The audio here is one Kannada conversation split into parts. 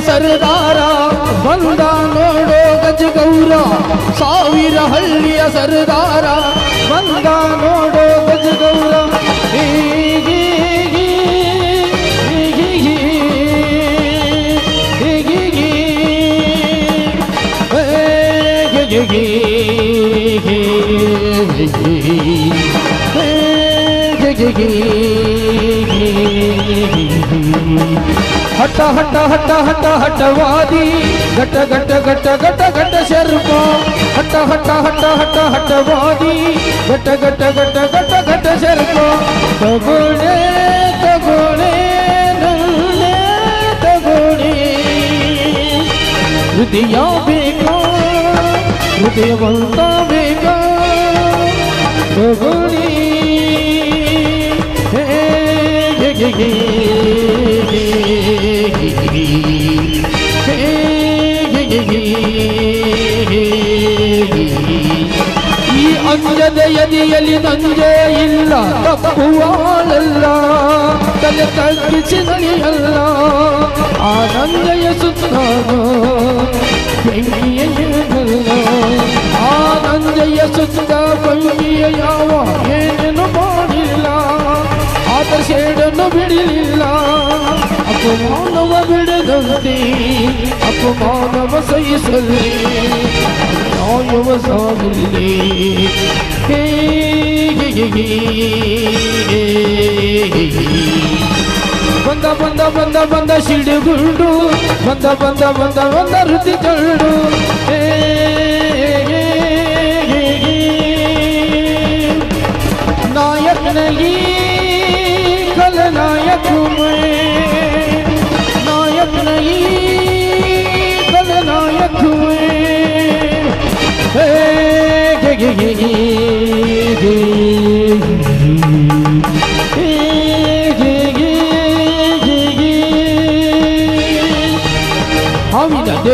ಸರ್ದಾರ. ಬಂದ ನೋಡೋ ಗಜಗೌರ ಸಾವಿರ ಹಳ್ಳಿಯ ಸರ್ದಾರ. ಬಂದ ನೋಡೋ ಗಜಗೌರ ಹೀಗೆ ಹೀಗೆ ज़िंदगी हट हट हट हट, हटवादी। घट घट घट घट घट शर्मा हट हट हट हट, हटवादी। घट घट घट घट घट शर्मा तगुणे तगुणे, नन्हे, तगुणे। हृदय बेगा बंता बेगा। तगुणी ಈ ಅಂಜದ ಎದೆಯಲ್ಲಿ ನಂಜೆ ಇಲ್ಲ ತಪ್ಪುವಾಳಲ್ಲ ತಲೆ ತಗ್ಗಿಸಿ ನಲಿಯಲ್ಲ ಆ ನಂಜೆಯ ಸುತ್ತಾನೋ ಬೆಂಕಿಯಲ್ಲ ಆ ನಂಜೆಯ ಸುತ್ತ ಬೆಂಕಿಯ ಯಾವ ಆಕರ್ಷಣನು ಬಿಡಲಿಲ್ಲ ಅಪಮಾನವ ಬಿಡದಂತೆ ಅಪಮಾನವ ಸಹಿಸಲಿ ನಾಯವ ಸಾಗಲಿ ಬಂದ ಬಂದ ಬಂದ ಬಂದ ಸಿಡಿಗುಂಡು ಬಂದ ಬಂದ ಬಂದ ಬಂದ ಋತಿಗಳು ಹೇ ನಾಯಕನಲ್ಲಿ yeah, yeah, yeah.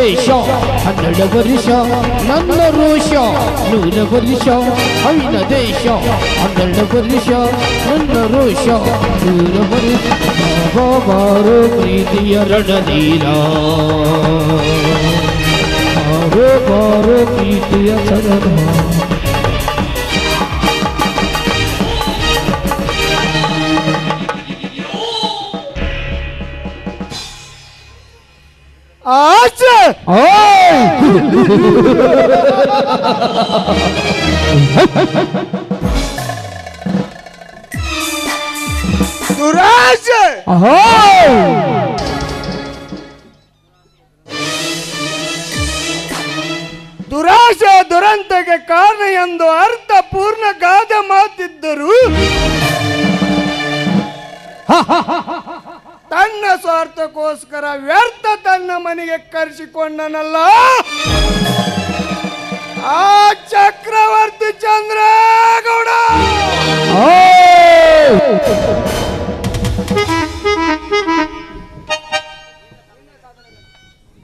ಹಾವಿನ ದೇಶ ಹನ್ನೆರಡು ವರ್ಷ ನನ್ನ ರೋಷ ನೂರ ವರ್ಷ ಹಾವಿನ ದೇಶ ಹನ್ನೆರಡು ವರ್ಷ ನನ್ನ ರೋಷ ನೂರ ವರ್ಷ ಬಾರೋ ಪ್ರೀತಿಯ ರಣಧೀರ ಬಾರೋ ಬಾರೋ ಪ್ರೀತಿಯ ಸರಣ ದುರಾಶ ದುರಂತಕ್ಕೆ ಕಾರಣ ಎಂದು ಅರ್ಥ ಪೂರ್ಣ ಗಾದೆ ಮಾತಿದ್ದರು ತನ್ನ ಸ್ವಾರ್ಥಕ್ಕೋಸ್ಕರ ವ್ಯರ್ಥ ತನ್ನ ಮನೆಗೆ ಕರೆಸಿಕೊಂಡನಲ್ಲ. ಆ ಚಕ್ರವರ್ತಿ ಚಂದ್ರಗೌಡ!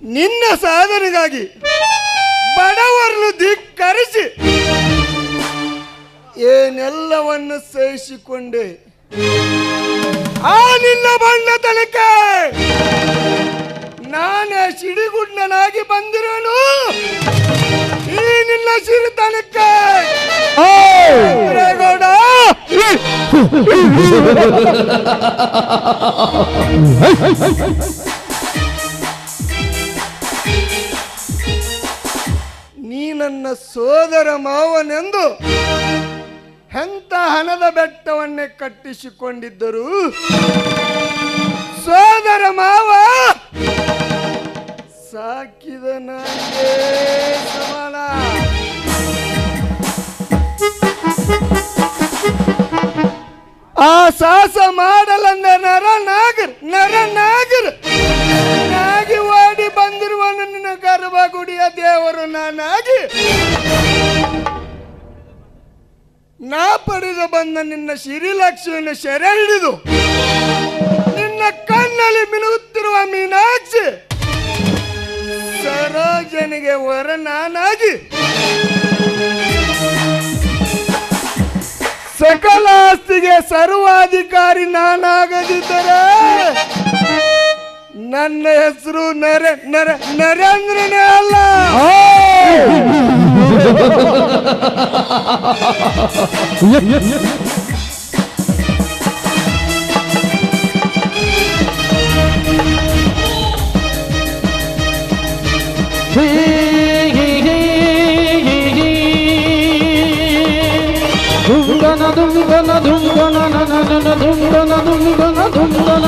ನಿನ್ನ ಸಾಧನೆಗಾಗಿ ಬಡವರನ್ನು ಧಿಕ್ಕರಿಸಿ ಏನೆಲ್ಲವನ್ನು ಸಹಿಸಿಕೊಂಡೆ ಆ ನಿನ್ನ ಬಣ್ಣ ತನಕ ನಾನೇ ಸಿಡಿಗುಡ್ಡನಾಗಿ ಬಂದಿರೋನು. ಈ ನಿನ್ನ ಸಿರಿತನಕ್ಕೆ ಗೌಡ ನೀ ನನ್ನ ಸೋದರ ಮಾವನೆಂದು ಎಂತ ಹಣದ ಬೆಟ್ಟವನ್ನೇ ಕಟ್ಟಿಸಿಕೊಂಡಿದ್ದರು? ಸೋದರ ಮಾವ! ಸಾಕಿದ ಸಮಾನ. ಆ ಸಾಸ ಮಾಡಲಂದ ನರ ನಾಗರ್ ನರ ನಾಗರ್. ನಾಗಿ ಓಡಿ ಬಂದಿರುವ ನನ್ನ ಗರ್ಭಗುಡಿಯ ದೇವರು, ನಾನಾಗಿ. ನಾ ಪಡೆದು ಬಂದ ನಿನ್ನ ಶ್ರೀಲಕ್ಷ್ಮಿನ ಸೆರೆ ಹಿಡಿದು ನಿನ್ನ ಕಣ್ಣಲ್ಲಿ ಮಿನುಗುತ್ತಿರುವ ಮೀನಾಕ್ಷಿ ಸರೋಜನಿಗೆ ವರ ನಾನಾಗಿ ಸಕಲ ಆಸ್ತಿಗೆ ಸರ್ವಾಧಿಕಾರಿ ನಾನಾಗದಿದ್ದರೆ ನನ್ನ ಹೆಸರು ನರೆ ನರೆ ನರೇಂದ್ರನೇ ಅಲ್ಲ. yep, yep, yep. Dum dum dum dum dum dum dum dum dum dum dum dum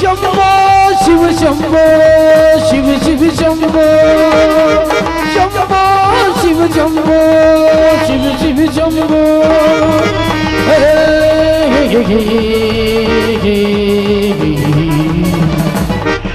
Shambho Shiv Shambho Shiv Shiv Shambho Shambho Shiv Shambho Shiv Shiv Shambho हरे